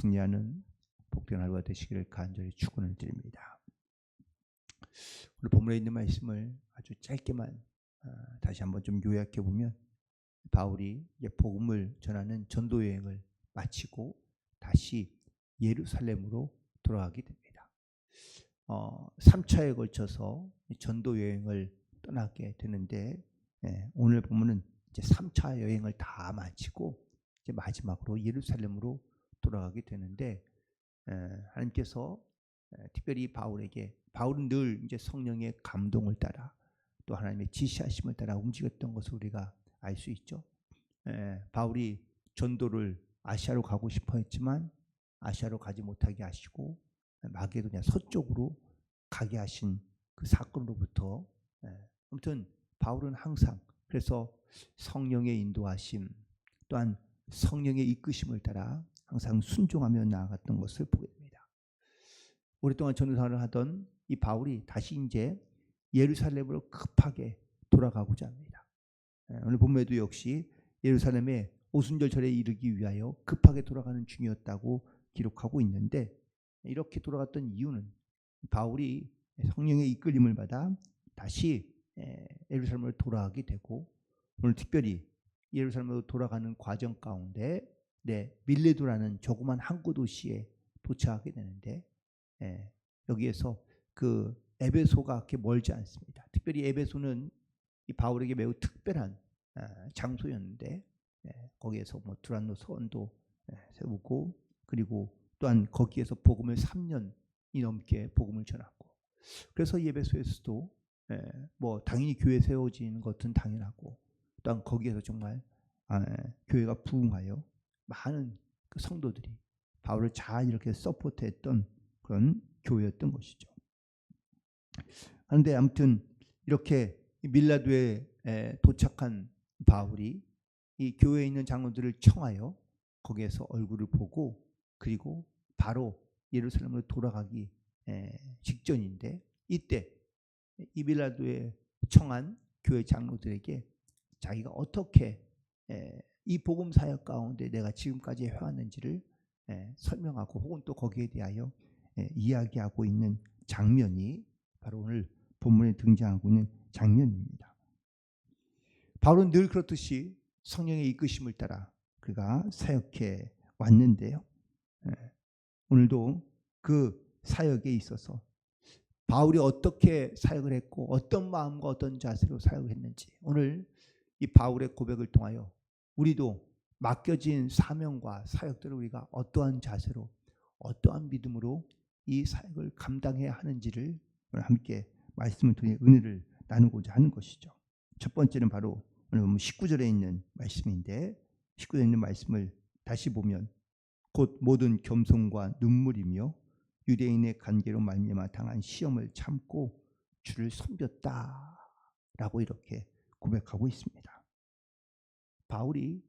승리하는 복된 하루가 되시기를 간절히 축원을 드립니다. 오늘 본문에 있는 말씀을 아주 짧게만 아, 다시 한번 좀 요약해 보면 바울이 복음을 전하는 전도 여행을 마치고 다시 예루살렘으로 돌아가게 됩니다. 어, 3차에 걸쳐서 이 전도 여행을 떠나게 되는데 예, 오늘 보면은 이제 3차 여행을 다 마치고 이제 마지막으로 예루살렘으로 돌아가게 되는데 에, 하나님께서 에, 특별히 바울에게 바울은 늘 이제 성령의 감동을 따라 또 하나님의 지시하심을 따라 움직였던 것을 우리가 알 수 있죠. 에, 바울이 전도를 아시아로 가고 싶어 했지만 아시아로 가지 못하게 하시고 마게도냐 서쪽으로 가게 하신 그 사건으로부터 에, 아무튼 바울은 항상 그래서 성령의 인도하심 또한 성령의 이끄심을 따라 항상 순종하며 나아갔던 것을 보게 됩니다. 오랫동안 전도사를 하던 이 바울이 다시 이제 예루살렘으로 급하게 돌아가고자 합니다. 예, 오늘 본문에도 역시 예루살렘에 오순절절에 이르기 위하여 급하게 돌아가는 중이었다고 기록하고 있는데 이렇게 돌아갔던 이유는 바울이 성령의 이끌림을 받아 다시 예, 예루살렘으로 돌아가게 되고 오늘 특별히 예루살렘으로 돌아가는 과정 가운데 네, 밀레도라는 조그만 항구 도시에 도착하게 되는데 예, 여기에서 그 에베소가 그렇게 멀지 않습니다. 특별히 에베소는 이 바울에게 매우 특별한 아, 장소였는데 예, 거기에서 뭐 두란노 서원도 예, 세우고 그리고 또한 거기에서 복음을 3년이 넘게 복음을 전하고 그래서 이 에베소에서도 예, 뭐 당연히 교회 세워지는 것은 당연하고 또한 거기에서 정말 아, 교회가 부흥하여 많은 그 성도들이 바울을 잘 이렇게 서포트했던 그런 교회였던 것이죠. 그런데 아무튼 이렇게 밀라도에 에, 도착한 바울이 이 교회에 있는 장로들을 청하여 거기에서 얼굴을 보고 그리고 바로 예루살렘으로 돌아가기 에, 직전인데 이때 이 밀라도에 청한 교회 장로들에게 자기가 어떻게 에, 이 복음 사역 가운데 내가 지금까지 해왔는지를 에, 설명하고 혹은 또 거기에 대하여 에, 이야기하고 있는 장면이 바로 오늘 본문에 등장하고 있는 장면입니다. 바울은 늘 그렇듯이 성령의 이끄심을 따라 그가 사역해 왔는데요. 에, 오늘도 그 사역에 있어서 바울이 어떻게 사역을 했고 어떤 마음과 어떤 자세로 사역을 했는지 오늘 이 바울의 고백을 통하여 우리도 맡겨진 사명과 사역들을 우리가 어떠한 자세로 어떠한 믿음으로 이 사역을 감당해야 하는지를 오늘 함께 말씀을 통해 은혜를 나누고자 하는 것이죠. 첫 번째는 바로 오늘 19절에 있는 말씀인데 19절에 있는 말씀을 다시 보면 곧 모든 겸손과 눈물이며 유대인의 관계로 말미암아 당한 시험을 참고 주를 섬겼다라고 이렇게 고백하고 있습니다. 바울이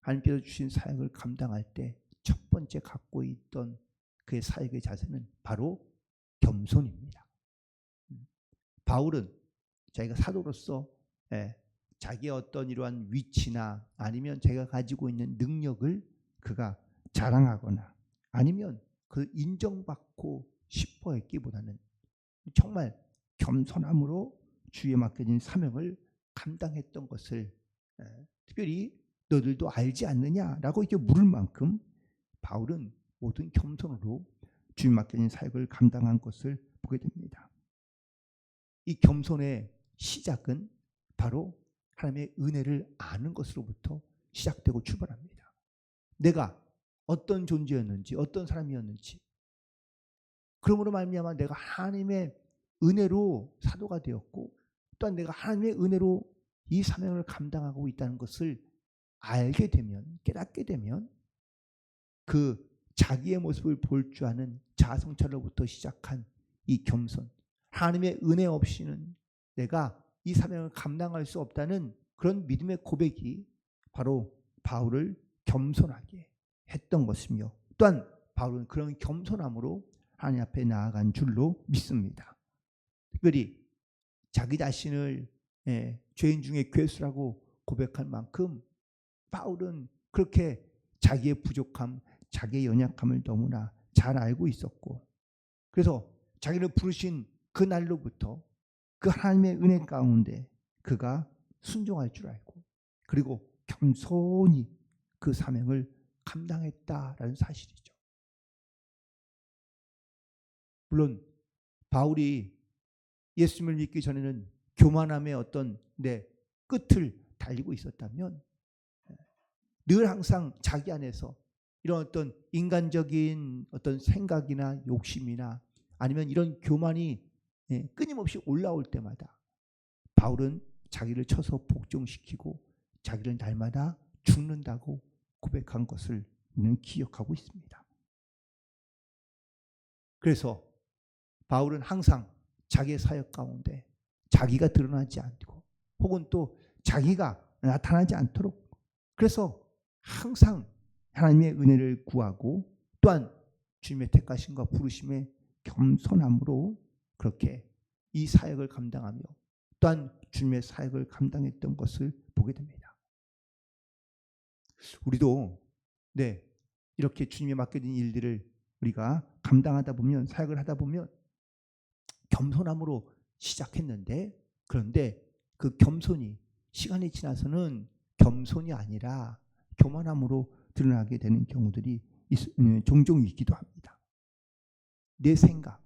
하나님께서 주신 사역을 감당할 때 첫 번째 갖고 있던 그의 사역의 자세는 바로 겸손입니다. 음. 바울은 자기가 사도로서 예, 자기의 어떤 이러한 위치나 아니면 자기가 가지고 있는 능력을 그가 자랑하거나 아니면 그 인정받고 싶어 했기보다는 정말 겸손함으로 주에 맡겨진 사명을 감당했던 것을 예, 특별히 너들도 알지 않느냐라고 이렇게 물을 만큼 바울은 모든 겸손으로 주님 맡겨진 사역을 감당한 것을 보게 됩니다. 이 겸손의 시작은 바로 하나님의 은혜를 아는 것으로부터 시작되고 출발합니다. 내가 어떤 존재였는지 어떤 사람이었는지 그러므로 말미암아 내가 하나님의 은혜로 사도가 되었고 또한 내가 하나님의 은혜로 이 사명을 감당하고 있다는 것을 알게 되면 깨닫게 되면 그 자기의 모습을 볼 줄 아는 자성찰로부터 시작한 이 겸손 하나님의 은혜 없이는 내가 이 사명을 감당할 수 없다는 그런 믿음의 고백이 바로 바울을 겸손하게 했던 것이며 또한 바울은 그런 겸손함으로 하나님 앞에 나아간 줄로 믿습니다. 특별히 자기 자신을 예, 죄인 중에 괴수라고 고백할 만큼 바울은 그렇게 자기의 부족함, 자기의 연약함을 너무나 잘 알고 있었고 그래서 자기를 부르신 그 날로부터 그 하나님의 은혜 가운데 그가 순종할 줄 알고 그리고 겸손히 그 사명을 감당했다라는 사실이죠. 물론 바울이 예수님을 믿기 전에는 교만함의 어떤 내 끝을 달리고 있었다면 늘 항상 자기 안에서 이런 어떤 인간적인 어떤 생각이나 욕심이나 아니면 이런 교만이 예, 끊임없이 올라올 때마다 바울은 자기를 쳐서 복종시키고 자기를 날마다 죽는다고 고백한 것을 우리는 기억하고 있습니다. 그래서 바울은 항상 자기의 사역 가운데 자기가 드러나지 않고 혹은 또 자기가 나타나지 않도록 그래서 항상 하나님의 은혜를 구하고 또한 주님의 택하심과 부르심에 겸손함으로 그렇게 이 사역을 감당하며 또한 주님의 사역을 감당했던 것을 보게 됩니다. 우리도 네 이렇게 주님의 맡겨진 일들을 우리가 감당하다 보면 사역을 하다 보면 겸손함으로 시작했는데 그런데 그 겸손이 시간이 지나서는 겸손이 아니라 교만함으로 드러나게 되는 경우들이 있, 음, 종종 있기도 합니다. 내 생각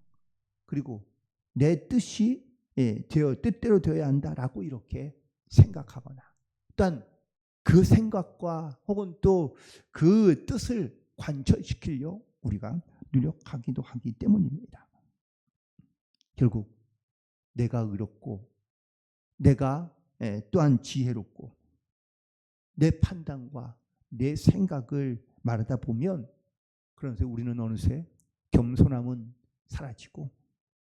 그리고 내 뜻이 예, 되어 뜻대로 되어야 한다라고 이렇게 생각하거나 또한 그 생각과 혹은 또 그 뜻을 관철시키려 우리가 노력하기도 하기 때문입니다. 결국 내가 의롭고 내가 예, 또한 지혜롭고 내 판단과 내 생각을 말하다 보면 그러면서 우리는 어느새 겸손함은 사라지고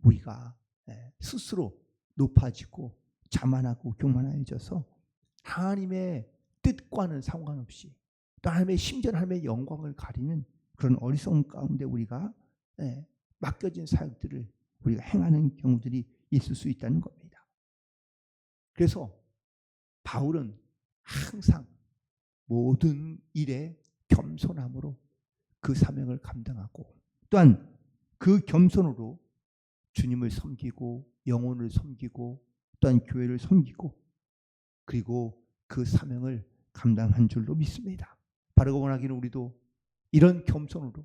우리가 예, 스스로 높아지고 자만하고 교만해져서 하나님의 뜻과는 상관없이 또 하나님의 심전 하나님의 영광을 가리는 그런 어리석음 가운데 우리가 예, 맡겨진 사역들을 우리가 행하는 경우들이 있을 수 있다는 겁니다. 그래서 바울은 항상 모든 일에 겸손함으로 그 사명을 감당하고 또한 그 겸손으로 주님을 섬기고 영혼을 섬기고 또한 교회를 섬기고 그리고 그 사명을 감당한 줄로 믿습니다. 바르고 원하기는 우리도 이런 겸손으로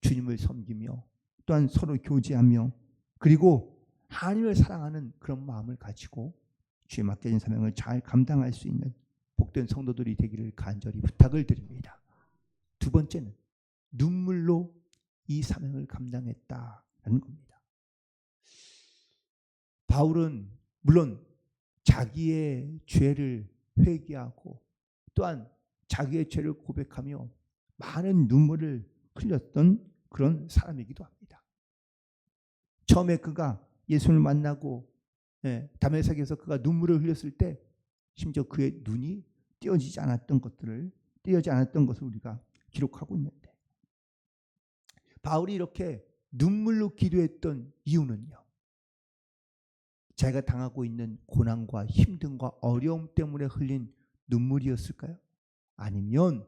주님을 섬기며 또한 서로 교제하며 그리고 하나님을 사랑하는 그런 마음을 가지고 주의 맡겨진 사명을 잘 감당할 수 있는 복된 성도들이 되기를 간절히 부탁을 드립니다. 두 번째는 눈물로 이 사명을 감당했다라는 겁니다. 바울은 물론 자기의 죄를 회개하고 또한 자기의 죄를 고백하며 많은 눈물을 흘렸던 그런 사람이기도 합니다. 처음에 그가 예수를 만나고 예, 담에색에서 그가 눈물을 흘렸을 때 심지어 그의 눈이 띄어지지 않았던 것들을 띄어지 않았던 것을 우리가 기록하고 있는데 바울이 이렇게 눈물로 기도했던 이유는요. 자기가 당하고 있는 고난과 힘듦과 어려움 때문에 흘린 눈물이었을까요? 아니면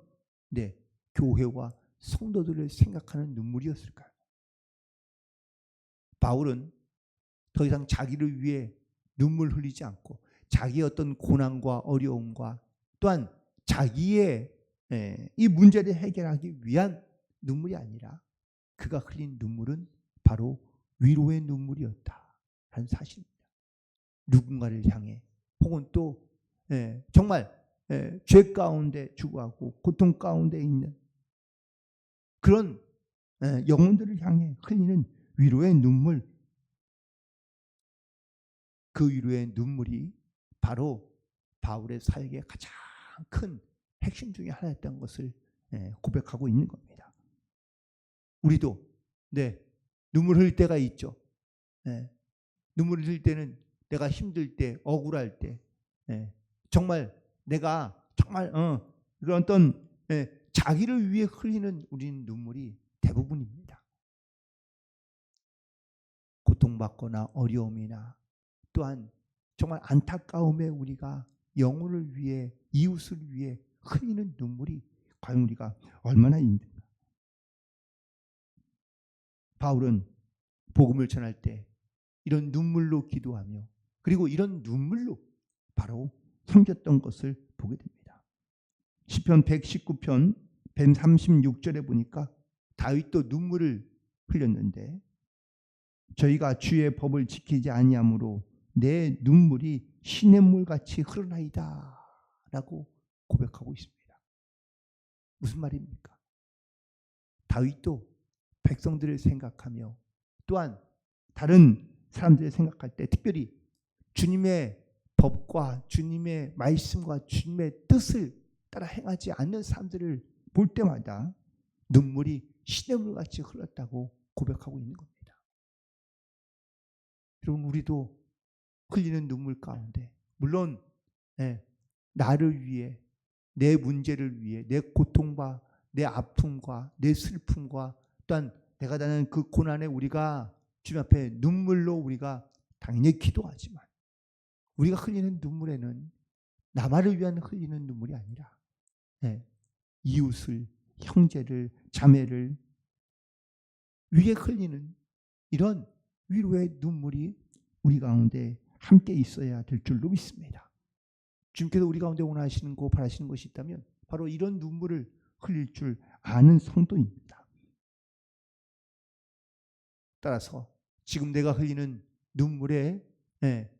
네, 교회와 성도들을 생각하는 눈물이었을까요? 바울은 더 이상 자기를 위해 눈물 흘리지 않고 자기의 어떤 고난과 어려움과 또한 자기의 예, 이 문제를 해결하기 위한 눈물이 아니라 그가 흘린 눈물은 바로 위로의 눈물이었다라는 사실입니다. 누군가를 향해 혹은 또 예, 정말 예, 죄 가운데 죽어가고 고통 가운데 있는 그런 영혼들을 향해 흘리는 위로의 눈물 그 위로의 눈물이 바로 바울의 사역의 가장 큰 핵심 중의 하나였던 것을 예, 고백하고 있는 겁니다. 우리도 네 눈물 흘릴 때가 있죠. 네, 눈물 흘릴 때는 내가 힘들 때, 억울할 때, 네, 정말 내가 정말 어, 그런 어떤 네, 자기를 위해 흘리는 우리는 눈물이 대부분입니다. 고통받거나 어려움이나 또한 정말 안타까움에 우리가 영혼을 위해 이웃을 위해 흘리는 눈물이 과연 우리가 얼마나 있는가? 바울은 복음을 전할 때 이런 눈물로 기도하며 그리고 이런 눈물로 바로 섬겼던 것을 보게 됩니다. 시편 119편 136절에 보니까 다윗도 눈물을 흘렸는데 저희가 주의 법을 지키지 아니하므로 내 눈물이 시냇물 같이 흐르나이다 라고 고백하고 있습니다. 무슨 말입니까? 다윗도 백성들을 생각하며 또한 다른 사람들을 생각할 때 특별히 주님의 법과 주님의 말씀과 주님의 뜻을 따라 행하지 않는 사람들을 볼 때마다 눈물이 시냇물 같이 흘렀다고 고백하고 있는 겁니다. 여러분 우리도 흘리는 눈물 가운데. 물론 예, 나를 위해 내 문제를 위해 내 고통과 내 아픔과 내 슬픔과 또한 내가 다는 그 고난에 우리가 주님 앞에 눈물로 우리가 당연히 기도하지만 우리가 흘리는 눈물에는 나만을 위한 흘리는 눈물이 아니라 예, 이웃을 형제를 자매를 위에 흘리는 이런 위로의 눈물이 우리 가운데 함께 있어야 될 줄로 믿습니다. 주님께서 우리 가운데 원하시는 거 바라시는 것이 있다면 바로 이런 눈물을 흘릴 줄 아는 성도입니다. 따라서 지금 내가 흘리는 눈물에 예,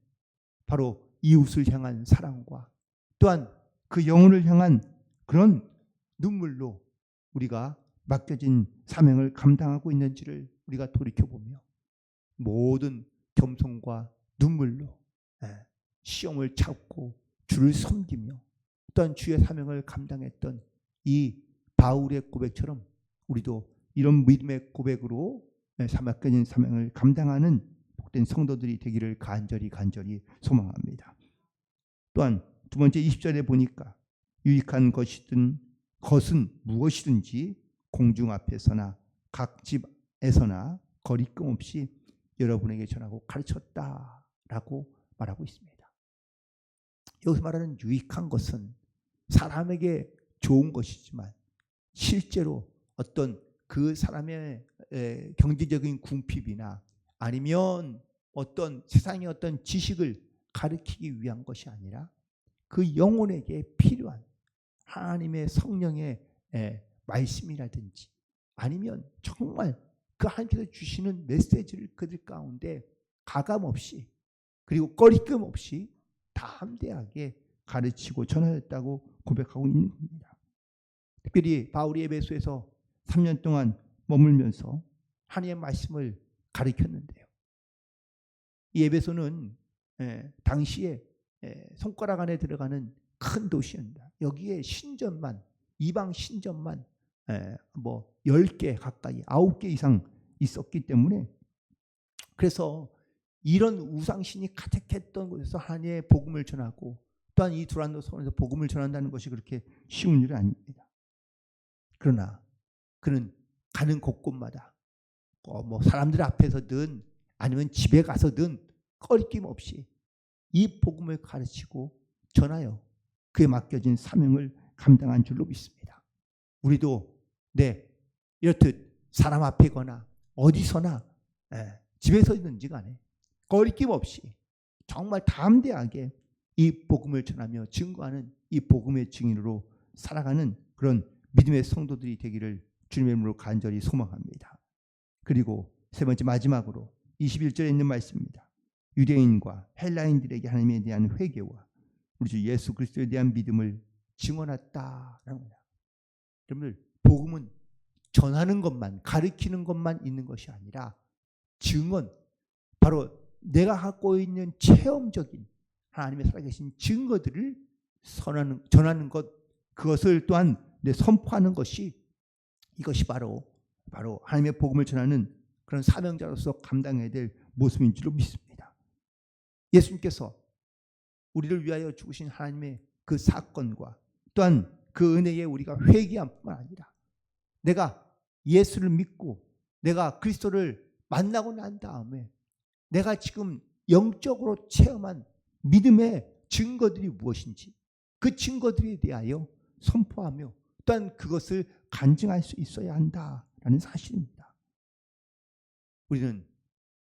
바로 이웃을 향한 사랑과 또한 그 영혼을 향한 그런 눈물로 우리가 맡겨진 사명을 감당하고 있는지를 우리가 돌이켜보며 모든 겸손과 눈물로 예, 시험을 참고 주를 섬기며 또한 주의 사명을 감당했던 이 바울의 고백처럼 우리도 이런 믿음의 고백으로 맡겨진 사명을 감당하는 복된 성도들이 되기를 간절히 간절히 소망합니다. 또한 두 번째 20절에 보니까 유익한 것이든 것은 무엇이든지 공중 앞에서나 각 집에서나 거리낌 없이 여러분에게 전하고 가르쳤다 라고 말하고 있습니다. 여기서 말하는 유익한 것은 사람에게 좋은 것이지만 실제로 어떤 그 사람의 경제적인 궁핍이나 아니면 어떤 세상의 어떤 지식을 가르치기 위한 것이 아니라 그 영혼에게 필요한 하나님의 성령의 말씀이라든지 아니면 정말 그 하나님께서 주시는 메시지를 그들 가운데 가감 없이 그리고 꺼리낌 없이 담대하게 가르치고 전하였다고 고백하고 있는 겁니다. 특별히 바울이 에베소에서 3년 동안 머물면서 하나님의 말씀을 가르쳤는데요. 이 에베소는 예, 당시에 예, 손가락 안에 들어가는 큰 도시입니다. 여기에 신전만 이방 신전만 예, 뭐 10개 가까이 9개 이상 있었기 때문에 그래서 이런 우상신이 가득했던 곳에서 하나님의 복음을 전하고 또한 이 두란노 성에서 복음을 전한다는 것이 그렇게 쉬운 일이 아닙니다. 그러나 그는 가는 곳곳마다 어, 뭐 사람들 앞에서든 아니면 집에 가서든 꺼리낌 없이 이 복음을 가르치고 전하여 그에 맡겨진 사명을 감당한 줄로 믿습니다. 우리도 네 이렇듯 사람 앞에거나 어디서나 예, 집에서든지 간에 거리낌 없이 정말 담대하게 이 복음을 전하며 증거하는 이 복음의 증인으로 살아가는 그런 믿음의 성도들이 되기를 주님의 이름으로 간절히 소망합니다. 그리고 세 번째 마지막으로 21절에 있는 말씀입니다. 유대인과 헬라인들에게 하나님에 대한 회개와 우리 주 예수 그리스도에 대한 믿음을 증언했다라는 거다. 여러분들 복음은 전하는 것만 가르치는 것만 있는 것이 아니라 증언 바로 내가 갖고 있는 체험적인 하나님의 살아계신 증거들을 선하는 전하는 것 그것을 또한 내 선포하는 것이 이것이 바로 바로 하나님의 복음을 전하는 그런 사명자로서 감당해야 될 모습인 줄로 믿습니다. 예수님께서 우리를 위하여 죽으신 하나님의 그 사건과 또한 그 은혜에 우리가 회개한 뿐만 아니라 내가 예수를 믿고 내가 그리스도를 만나고 난 다음에 내가 지금 영적으로 체험한 믿음의 증거들이 무엇인지 그 증거들에 대하여 선포하며 또한 그것을 간증할 수 있어야 한다라는 사실입니다. 우리는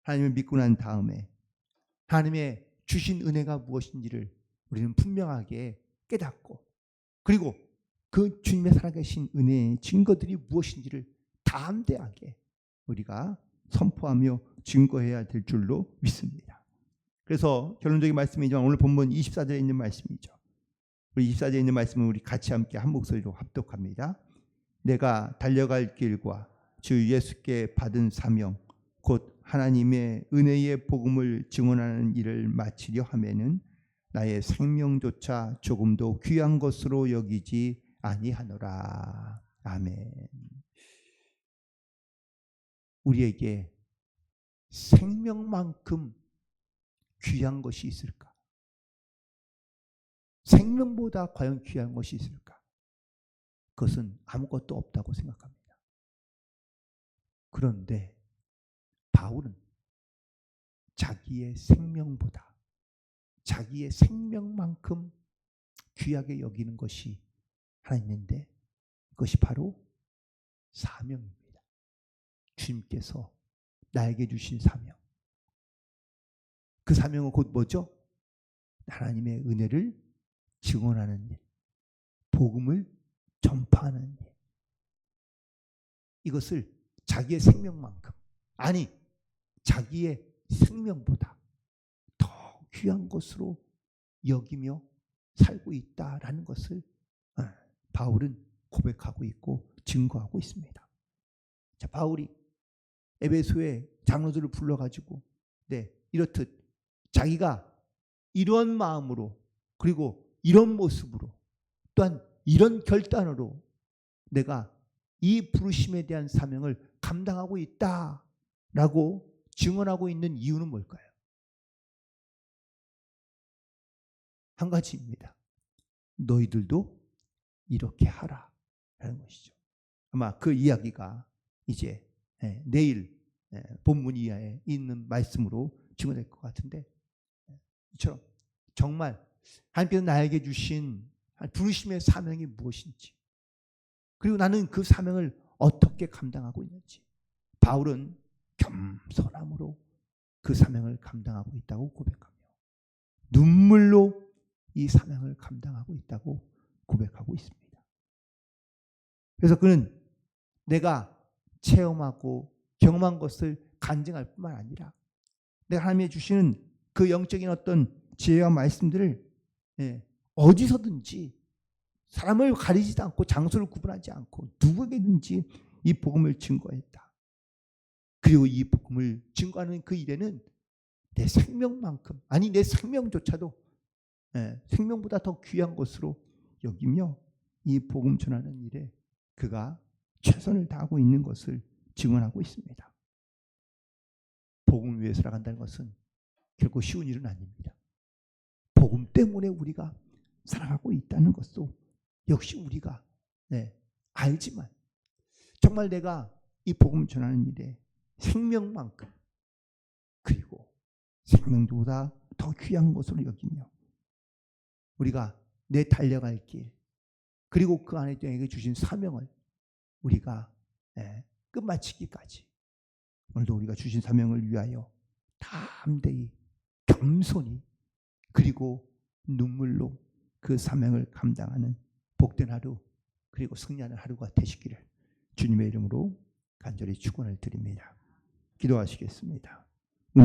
하나님을 믿고 난 다음에 하나님의 주신 은혜가 무엇인지를 우리는 분명하게 깨닫고 그리고 그 주님의 살아계신 은혜의 증거들이 무엇인지를 담대하게 우리가 선포하며 증거해야 될 줄로 믿습니다. 그래서 결론적인 말씀이지만 오늘 본문 24절에 있는 말씀이죠. 우리 24절에 있는 말씀을 우리 같이 함께 한 목소리로 합독합니다. 내가 달려갈 길과 주 예수께 받은 사명 곧 하나님의 은혜의 복음을 증언하는 일을 마치려 하면은 나의 생명조차 조금도 귀한 것으로 여기지 아니하노라. 아멘. 우리에게 생명만큼 귀한 것이 있을까? 생명보다 과연 귀한 것이 있을까? 그것은 아무것도 없다고 생각합니다. 그런데 바울은 자기의 생명보다 자기의 생명만큼 귀하게 여기는 것이 하나 있는데 그것이 바로 사명입니다. 주님께서 나에게 주신 사명. 그 사명은 곧 뭐죠? 하나님의 은혜를 증언하는 일, 복음을 전파하는 일. 이것을 자기의 생명만큼, 아니, 자기의 생명보다 더 귀한 것으로 여기며 살고 있다라는 것을 어, 바울은 고백하고 있고 증거하고 있습니다. 자, 바울이 에베소의 장로들을 불러가지고 네 이렇듯 자기가 이런 마음으로 그리고 이런 모습으로 또한 이런 결단으로 내가 이 부르심에 대한 사명을 감당하고 있다라고 증언하고 있는 이유는 뭘까요? 한 가지입니다. 너희들도 이렇게 하라 라는 것이죠. 아마 그 이야기가 이제 예, 내일 예, 본문 이하에 있는 말씀으로 증언될 것 같은데 예, 이처럼 정말 하나님께서 나에게 주신 부르심의 사명이 무엇인지 그리고 나는 그 사명을 어떻게 감당하고 있는지 바울은 겸손함으로 그 사명을 감당하고 있다고 고백하며 눈물로 이 사명을 감당하고 있다고 고백하고 있습니다. 그래서 그는 내가 체험하고 경험한 것을 간증할 뿐만 아니라 내가 하나님이 주시는 그 영적인 어떤 지혜와 말씀들을 예, 어디서든지 사람을 가리지도 않고 장소를 구분하지 않고 누구에게든지 이 복음을 증거했다. 그리고 이 복음을 증거하는 그 일에는 내 생명만큼 아니 내 생명조차도 예, 생명보다 더 귀한 것으로 여기며 이 복음 전하는 일에 그가 최선을 다하고 있는 것을 증언하고 있습니다. 복음 위해 살아간다는 것은 결코 쉬운 일은 아닙니다. 복음 때문에 우리가 살아가고 있다는 것도 역시 우리가 네, 알지만 정말 내가 이 복음 전하는 일에 생명만큼 그리고 생명보다 더 귀한 것으로 여기며 우리가 내 달려갈 길 그리고 그 안에 에게 주신 사명을 우리가 예, 끝마치기까지 오늘도 우리가 주신 사명을 위하여 담대히 겸손히 그리고 눈물로 그 사명을 감당하는 복된 하루 그리고 승리하는 하루가 되시기를 주님의 이름으로 간절히 축원을 드립니다. 기도하시겠습니다.